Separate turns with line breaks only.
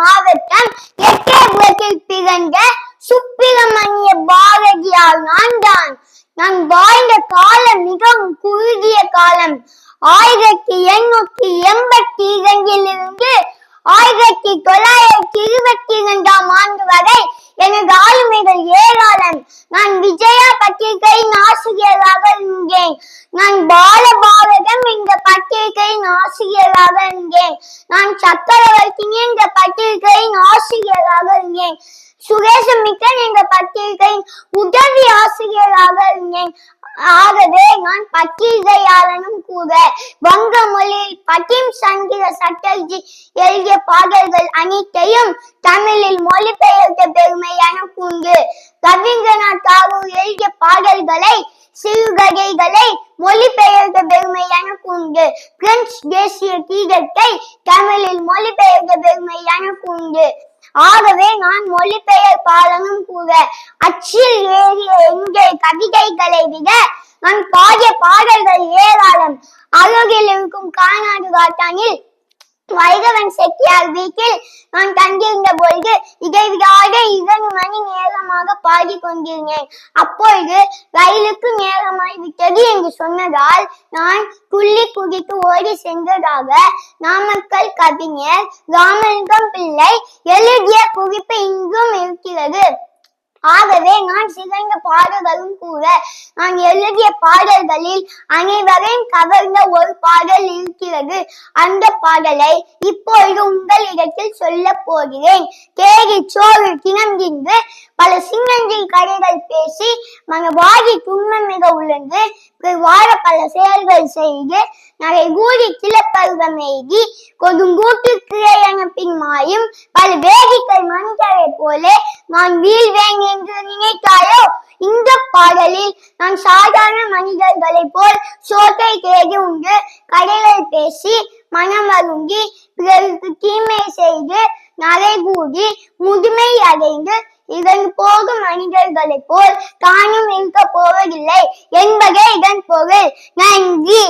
மாவட்டம் எட்டே எட்டயபுரத்தில் பிறந்த சுப்பிரமணிய பாரதியால் நான் தான் நான் வாழ்ந்த காலம் மிகவும் குறுகிய காலம். ஆயிரத்தி எண்ணூத்தி எண்பத்தி இரண்டிலிருந்து ஆயிரத்தி தொள்ளாயிரத்தி இருபத்தி இரண்டாம் ஆண்டு வரை எனது ஆளுமைகள் ஏராளம். நான் விஜயா பத்திரிகையின் ஆசிரியராக இருந்தேன். நான் பாலபா என்ற பத்திரிகையின் ஆசிரியராக இருந்தேன் நான் சக்கரவர்த்தியின் என்ற பத்திரிகையின் ஆசிரியராக இருந்தேன். சுரேஷமிக்கன் என்ற பத்திரிகையின் உதவி ஆசிரியராக இருந்தேன். ஆகவே நான் பத்திரிகையாளனும் கூட. வங்க மொழியில் பட்டிம் சந்திர சட்டர்ஜி எழுதிய பாடல்கள் அனைத்தையும் தமிழில் மொழிபெயர்த்த பெருமை எனக்கு உண்டு ரவீந்திரநாத் தாகூர் எழுதிய பாடல்களை சிறுகதைகளை மொழிபெயர்த்த பெருமை எனக்கு உண்டு பேசிய கீதத்தை தமிழில் மொழிபெயர்த்த பெருமை எனக்கு உண்டு ஆகவே நான் மொழிபெயர்ப்பாளனும் கூட அச்சில் ஏறிய எங்கள் கவிதைகளை விட நான் பாடிய பாடல்கள் ஏராளம். அருகில் இருக்கும் கானாடு காட்டானில் வைகவன் செட்டியார் வீட்டில் நான் தங்கியிருந்த பொழுது இடைவிடாத இரண்டு மணி நேரமாக பாடி கொண்டிருந்தேன் அப்பொழுது ரயிலுக்கு நேரமாய் விட்டது என்று சொன்னதால் நான் துள்ளி குதித்து ஓடி சென்றதாக நாமக்கல் கவிஞர் ராமலிங்கம் பிள்ளை எழுதிய குறிப்பு இங்கும் இருக்கிறது. ஆகவே நான் சிறந்த பாடல்களும் கூட நான் எழுதிய பாடல்களில் அனைவரையும் கவர்ந்த ஒரு பாடல் இருக்கிறது. அந்த பாடலை இப்பொழுது உங்களிடத்தில் சொல்ல போகிறேன். தேடி சோறு தினம் பல சின்னஞ்சில் கதைகள் பேசி மனவாதி துன்பம் மிக உழந்து வாழ பல செயல்கள் செய்து நகை கூடி கிளப்பருவம் எய்தி கொடுங்கூட்டு கிளையன பின் மாயும் பல வேதிக்கை மனிதரை போலே நான் வீழ்வேன் என்று நினைத்தாயோ? இந்த பாடலில் நான் சாதாரண மனிதர்களைப் போல் சோத்தை தேடி உண்டு கடைகள் பேசி மனம் அருங்கி பிறருக்கு தீமை செய்து நரை கூடி முதுமை அடைந்து இதன் போகும் மனிதர்களைப் போல் தானும் இருக்க போவதில்லை என்பதே இதன் பொருள். நன்றி.